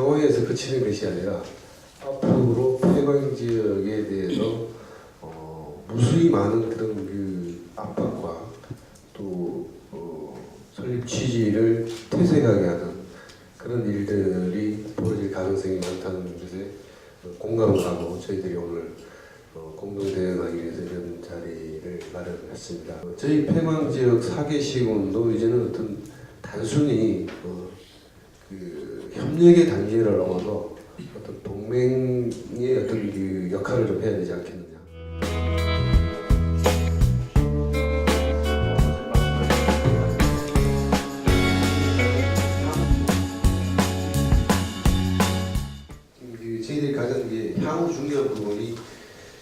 상황에서 그치는 것이 아니라 앞으로 폐광 지역에 대해서 어, 무수히 많은 그런 그 압박과 또 어, 설립 취지를 퇴색하게 하는 그런 일들이 벌어질 가능성이 많다는 것에 어, 공감을 하고 저희들이 오늘 어, 공동 대응하기 위해서 이런 자리를 마련했습니다. 어, 저희 폐광 지역 사계 시군도 이제는 어떤 단순히 어, 그 협력의 단계를 넘어서 어떤 동맹의 어떤 그 역할을 좀 해야 되지 않겠느냐. 지금 그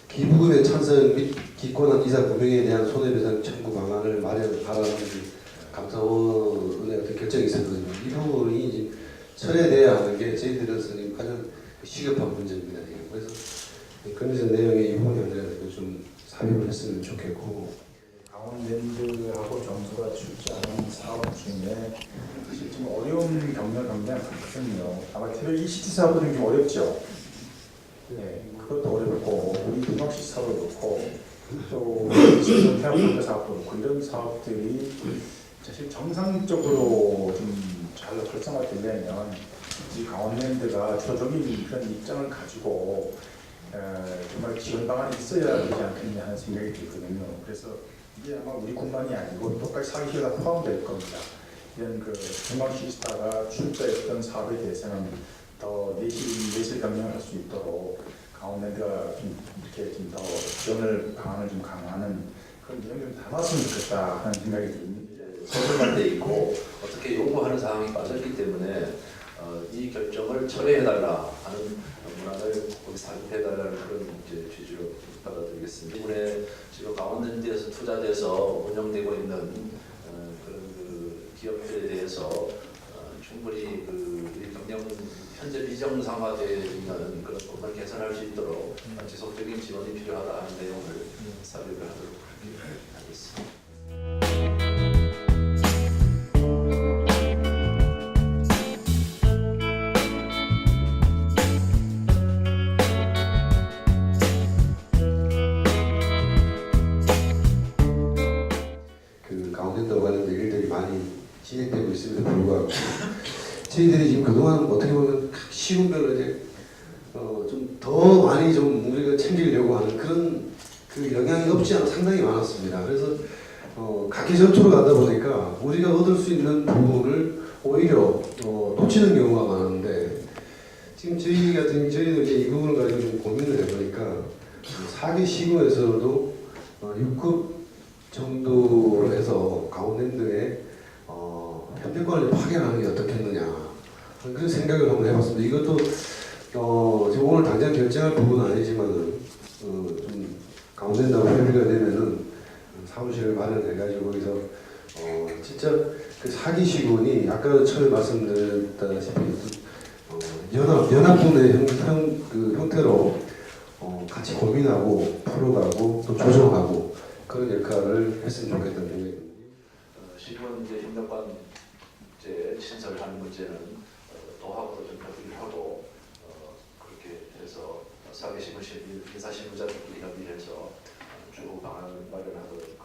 기부금의 찬성 및 기권한 이사 구명에 대한 손해배상 청구 방안을 마련하라는 그 감사원의 결정이 있었거든요. 이 부분이 이제 철회돼야 하는 게 저희들로서 지금 가장 시급한 문제입니다. 지금. 그래서 건의서 내용의 이 부분에 대해서 좀 삽입을 했으면 좋겠고 강원랜드하고 정부가 출자하는 사업 중에 사실 좀 어려운 경력 굉장히 많거든요. 아마 이 시티 사업은 좀 어렵죠. 네, 그것도 어렵고 우리 등록시 사업도 그렇고 또 태양광 사업도 그렇고 이런 사업들이 사실 정상적으로 좀 잘 활성화되려면 이 강원랜드가 주도적인 그런 입장을 가지고 에, 정말 지원 방안이 있어야 되지 않겠냐 하는 생각이 들거든요. 그래서 이게 아마 우리뿐만이 아니고 똑같이 사기시가 포함될 겁니다. 이런 그 중앙시스타가 출자했던 사업에 대해서는 더 내실 내실 경영할 수 있도록 강원랜드가 좀 이렇게 좀 더 지원을 방안을 좀 강화하는 그런 내용을 담았으면 좋겠다 하는 생각이 듭니다. 소설만 돼 있고 어떻게 요구하는 사항이 빠졌기 때문에 어, 이 결정을 철회해달라 하는 문안을 거기 삽입해달라는 그런 이제 취지로 받아들이겠습니다. 이번에 지금 강원랜드에서 투자돼서 운영되고 있는 어, 그런 그 기업들에 대해서 어, 충분히 그이 경영 현재 비정상화되어 있는 그런 부분을 개선할 수 있도록 어, 지속적인 지원이 필요하다 하는 내용을 삽입을 하도록 하겠습니다. 진행되고 있음에도 불구하고 저희들이 지금 그동안 어떻게 보면 각 시군별로 이제 어, 좀 더 많이 좀 우리가 챙기려고 하는 그런 그 영향이 없지 않아 상당히 많았습니다. 그래서 어, 각기 전투로 가다 보니까 우리가 얻을 수 있는 부분을 오히려 어, 놓치는 경우가 많은데 지금 저희 같은 저희도 이제 이 부분을 가지고 좀 고민을 해보니까 사기 시군에서도 어, 6급 정도로 해서 강원랜드에 어, 협력관을 파견하는 게 어떻겠느냐 그런 생각을 한번 해봤습니다. 이것도 어, 지금 오늘 당장 결정할 부분은 아니지만은 어, 좀 강원랜드하고 협의가 되면은 사무실을 마련해가지고 거기서 어, 진짜 그 사기 시군이 아까 처음에 말씀드렸다시피 어, 연합 연합군의 형, 형, 그 형태로 어, 같이 고민하고 풀어가고 또 조정하고 그런 역할을 했으면 좋겠다는 생각이 듭니다. 어, 시군 이제 협력관 이제 신설하는 문제는 어, 도하고도 좀 협의를 하고 어, 그렇게 해서 사회 신문 인사 신문자들끼리 협의를 해서 어, 주 방안을 마련하도